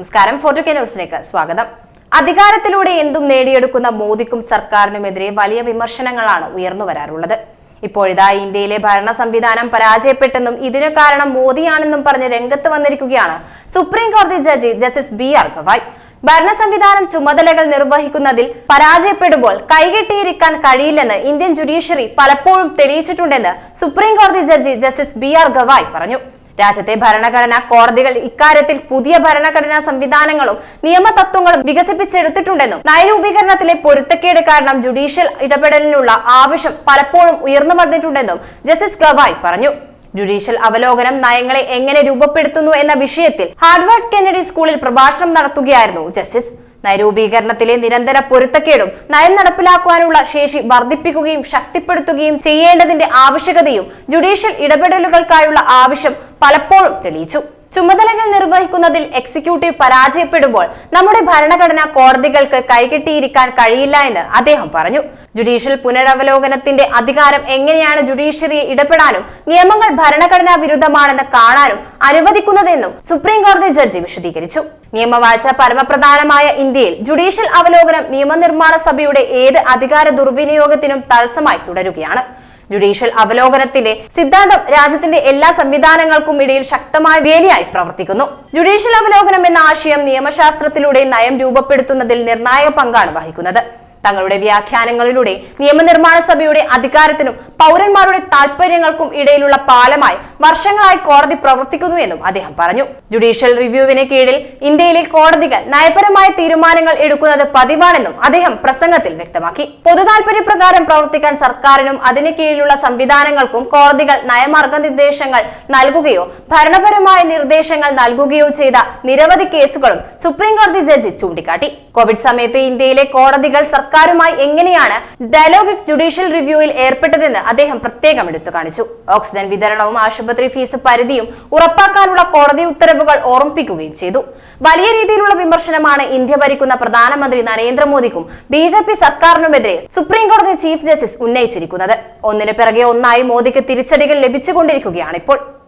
നമസ്കാരം. ഫോർട്ടു കെ ന്യൂസിലേക്ക് സ്വാഗതം. അധികാരത്തിലൂടെ എന്തും നേടിയെടുക്കുന്ന മോദിക്കും സർക്കാരിനുമെതിരെ വലിയ വിമർശനങ്ങളാണ് ഉയർന്നു വരാറുള്ളത്. ഇപ്പോഴിതാ ഇന്ത്യയിലെ ഭരണ സംവിധാനം പരാജയപ്പെട്ടെന്നും ഇതിനു കാരണം മോദിയാണെന്നും പറഞ്ഞ് രംഗത്ത് വന്നിരിക്കുകയാണ് സുപ്രീം കോടതി judge justice B R Gavai. ഭരണ സംവിധാനം ചുമതലകൾ നിർവഹിക്കുന്നതിൽ പരാജയപ്പെടുമ്പോൾ കൈകെട്ടിയിരിക്കാൻ കഴിയില്ലെന്ന് ഇന്ത്യൻ ജുഡീഷ്യറി പലപ്പോഴും തെളിയിച്ചിട്ടുണ്ടെന്ന് സുപ്രീം കോടതി judge justice B R Gavai പറഞ്ഞു. രാജ്യത്തെ ഭരണഘടനാ കോടതികൾ ഇക്കാര്യത്തിൽ പുതിയ ഭരണഘടനാ സംവിധാനങ്ങളും നിയമതത്വങ്ങളും വികസിപ്പിച്ചെടുത്തിട്ടുണ്ടെന്നും നയരൂപീകരണത്തിലെ പൊരുത്തക്കേട് കാരണം ജുഡീഷ്യൽ ഇടപെടലിനുള്ള ആവശ്യം പലപ്പോഴും ഉയർന്നു വന്നിട്ടുണ്ടെന്നും ജസ്റ്റിസ് ഗവായ് പറഞ്ഞു. ജുഡീഷ്യൽ അവലോകനം നയങ്ങളെ എങ്ങനെ രൂപപ്പെടുത്തുന്നു എന്ന വിഷയത്തിൽ ഹാർവാർഡ് കെന്നഡി സ്കൂളിൽ പ്രഭാഷണം നടത്തുകയായിരുന്നു. ജസ്റ്റിസ് നയരൂപീകരണത്തിലെ നിരന്തര പൊരുത്തക്കേടും നയം നടപ്പിലാക്കുവാനുള്ള ശേഷി വർദ്ധിപ്പിക്കുകയും ശക്തിപ്പെടുത്തുകയും ചെയ്യേണ്ടതിന്റെ ആവശ്യകതയും ജുഡീഷ്യൽ ഇടപെടലുകൾക്കായുള്ള ആവശ്യം പലപ്പോഴും തെളിയിച്ചു. ചുമതലകൾ നിർവഹിക്കുന്നതിൽ എക്സിക്യൂട്ടീവ് പരാജയപ്പെടുമ്പോൾ നമ്മുടെ ഭരണഘടന കോടതികൾക്ക് കൈകെട്ടിയിരിക്കാൻ കഴിയില്ല എന്ന് അദ്ദേഹം പറഞ്ഞു. ജുഡീഷ്യൽ പുനരവലോകനത്തിന്റെ അധികാരം എങ്ങനെയാണ് ജുഡീഷ്യറിയെ ഇടപെടാനും നിയമങ്ങൾ ഭരണഘടനാ വിരുദ്ധമാണെന്ന് കാണാനും അനുവദിക്കുന്നതെന്നും സുപ്രീം കോടതി ജഡ്ജി വിശദീകരിച്ചു. നിയമവാഴ്ച പരമപ്രധാനമായ ഇന്ത്യയിൽ ജുഡീഷ്യൽ അവലോകനം നിയമനിർമ്മാണ സഭയുടെ ഏത് അധികാര ദുർവിനിയോഗത്തിനും തടസ്സമായി തുടരുകയാണ്. ജുഡീഷ്യൽ അവലോകനത്തിന്റെ സിദ്ധാന്തം രാജ്യത്തിന്റെ എല്ലാ സംവിധാനങ്ങൾക്കും ഇടയിൽ ശക്തമായ വേലിയായി പ്രവർത്തിക്കുന്നു. ജുഡീഷ്യൽ അവലോകനം എന്ന ആശയം നിയമശാസ്ത്രത്തിലൂടെ നയം രൂപപ്പെടുത്തുന്നതിൽ നിർണായക പങ്കാണ് വഹിക്കുന്നത്. തങ്ങളുടെ വ്യാഖ്യാനങ്ങളിലൂടെ നിയമനിർമ്മാണ സഭയുടെ അധികാരത്തിനും പൗരന്മാരുടെ താൽപര്യങ്ങൾക്കും ഇടയിലുള്ള പാലമായി വർഷങ്ങളായി കോടതി പ്രവർത്തിക്കുന്നു എന്നും അദ്ദേഹം പറഞ്ഞു. ജുഡീഷ്യൽ റിവ്യൂവിന് കീഴിൽ ഇന്ത്യയിലെ കോടതികൾ നയപരമായ തീരുമാനങ്ങൾ എടുക്കുന്നത് പതിവാണെന്നും അദ്ദേഹം പ്രസംഗത്തിൽ വ്യക്തമാക്കി. പൊതുതാൽപര്യപ്രകാരം പ്രവർത്തിക്കാൻ സർക്കാരിനും അതിന് കീഴിലുള്ള സംവിധാനങ്ങൾക്കും കോടതികൾ നയമാർഗനിർദ്ദേശങ്ങൾ നൽകുകയോ ഭരണപരമായ നിർദ്ദേശങ്ങൾ നൽകുകയോ ചെയ്ത നിരവധി കേസുകളും സുപ്രീം കോടതി ജഡ്ജി ചൂണ്ടിക്കാട്ടി. കോവിഡ് സമയത്ത് ഇന്ത്യയിലെ കോടതികൾ സർക്കാരുമായി എങ്ങനെയാണ് ഡയലോഗിക് ജുഡീഷ്യൽ റിവ്യൂവിൽ ഏർപ്പെട്ടതെന്ന് അദ്ദേഹം പ്രത്യേകം എടുത്തു കാണിച്ചു. ഓക്സിജൻ വിതരണവും ആശുപത്രി ഫീസ് പരിധിയും ഉറപ്പാക്കാനുള്ള കോടതി ഉത്തരവുകൾ ഓർമ്മിപ്പിക്കുകയും ചെയ്തു. വലിയ രീതിയിലുള്ള വിമർശനമാണ് ഇന്ത്യ ഭരിക്കുന്ന പ്രധാനമന്ത്രി നരേന്ദ്രമോദിക്കും ബി ജെ പി സർക്കാരിനുമെതിരെ സുപ്രീംകോടതി ചീഫ് ജസ്റ്റിസ് ഉന്നയിച്ചിരിക്കുന്നത്. ഒന്നിനു പിറകെ ഒന്നായി മോദിക്ക് തിരിച്ചടികൾ ലഭിച്ചുകൊണ്ടിരിക്കുകയാണ് ഇപ്പോൾ